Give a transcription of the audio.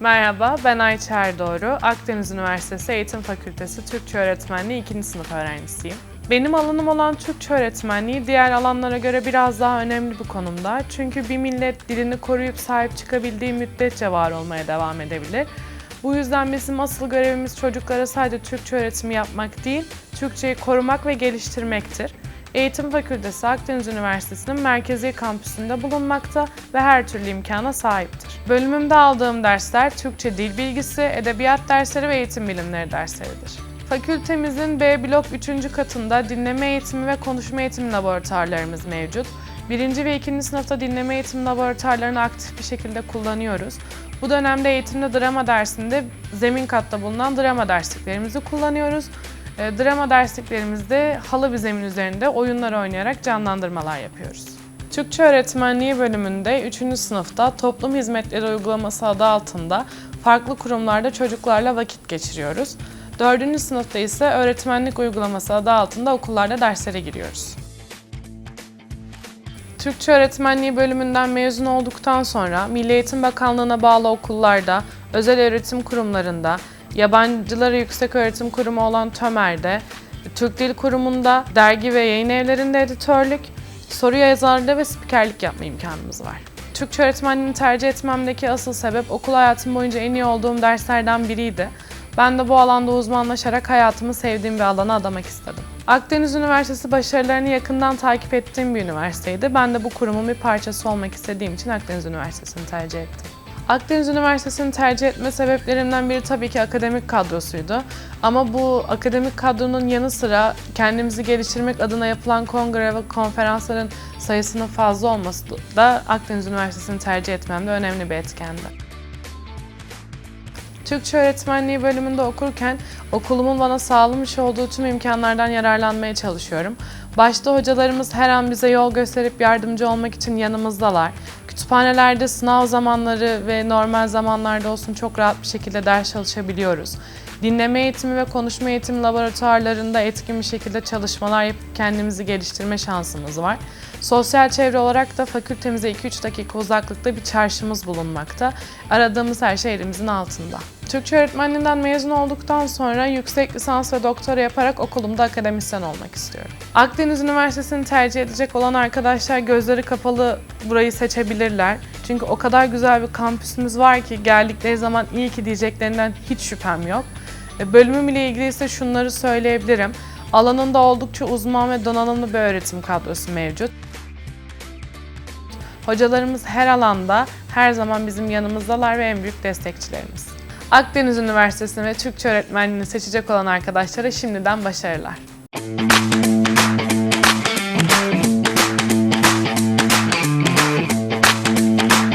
Merhaba, ben Ayça Erdoğru. Akdeniz Üniversitesi Eğitim Fakültesi Türkçe Öğretmenliği 2. sınıf öğrencisiyim. Benim alanım olan Türkçe öğretmenliği diğer alanlara göre biraz daha önemli bir konumda. Çünkü bir millet dilini koruyup sahip çıkabildiği müddetçe var olmaya devam edebilir. Bu yüzden bizim asıl görevimiz çocuklara sadece Türkçe öğretimi yapmak değil, Türkçeyi korumak ve geliştirmektir. Eğitim Fakültesi Akdeniz Üniversitesi'nin merkezi kampüsünde bulunmakta ve her türlü imkana sahiptir. Bölümümde aldığım dersler Türkçe dil bilgisi, edebiyat dersleri ve eğitim bilimleri dersleridir. Fakültemizin B blok 3. katında dinleme eğitimi ve konuşma eğitimi laboratuvarlarımız mevcut. Birinci ve ikinci sınıfta dinleme eğitim laboratuvarlarını aktif bir şekilde kullanıyoruz. Bu dönemde eğitimde drama dersinde zemin katta bulunan drama dersliklerimizi kullanıyoruz. E, Drama dersliklerimizde halı bir üzerinde oyunlar oynayarak canlandırmalar yapıyoruz. Türkçe Öğretmenliği bölümünde 3. sınıfta toplum hizmetleri uygulaması adı altında farklı kurumlarda çocuklarla vakit geçiriyoruz. 4. sınıfta ise öğretmenlik uygulaması adı altında okullarda derslere giriyoruz. Türkçe Öğretmenliği bölümünden mezun olduktan sonra Milli Eğitim Bakanlığı'na bağlı okullarda, özel öğretim kurumlarında, Yabancılara Yüksek Öğretim Kurumu olan TÖMER'de, Türk Dil Kurumu'nda, dergi ve yayın evlerinde editörlük, soru yazarlığı ve spikerlik yapma imkanımız var. Türkçe öğretmenliğini tercih etmemdeki asıl sebep okul hayatım boyunca en iyi olduğum derslerden biriydi. Ben de bu alanda uzmanlaşarak hayatımı sevdiğim bir alana adamak istedim. Akdeniz Üniversitesi başarılarını yakından takip ettiğim bir üniversiteydi. Ben de bu kurumun bir parçası olmak istediğim için Akdeniz Üniversitesi'ni tercih ettim. Akdeniz Üniversitesi'ni tercih etme sebeplerimden biri tabii ki akademik kadrosuydu. Ama bu akademik kadronun yanı sıra kendimizi geliştirmek adına yapılan kongre ve konferansların sayısının fazla olması da Akdeniz Üniversitesi'ni tercih etmemde önemli bir etkendi. Türkçe öğretmenliği bölümünde okurken okulumun bana sağlamış olduğu tüm imkanlardan yararlanmaya çalışıyorum. Başta hocalarımız her an bize yol gösterip yardımcı olmak için yanımızdalar. Kütüphanelerde sınav zamanları ve normal zamanlarda olsun çok rahat bir şekilde ders çalışabiliyoruz. Dinleme eğitimi ve konuşma eğitimi laboratuvarlarında etkin bir şekilde çalışmalar yapıp kendimizi geliştirme şansımız var. Sosyal çevre olarak da fakültemize 2-3 dakika uzaklıkta bir çarşımız bulunmakta. Aradığımız her şey elimizin altında. Türkçe öğretmenliğinden mezun olduktan sonra yüksek lisans ve doktora yaparak okulumda akademisyen olmak istiyorum. Akdeniz Üniversitesi'ni tercih edecek olan arkadaşlar gözleri kapalı burayı seçebilirler. Çünkü o kadar güzel bir kampüsümüz var ki geldikleri zaman iyi ki diyeceklerinden hiç şüphem yok. E, Bölümüm ile ilgili ise şunları söyleyebilirim. Alanında oldukça uzman ve donanımlı bir öğretim kadrosu mevcut. Hocalarımız her alanda her zaman bizim yanımızdalar ve en büyük destekçilerimiz. Akdeniz Üniversitesi'ni ve Türkçe öğretmenliğini seçecek olan arkadaşlara şimdiden başarılar.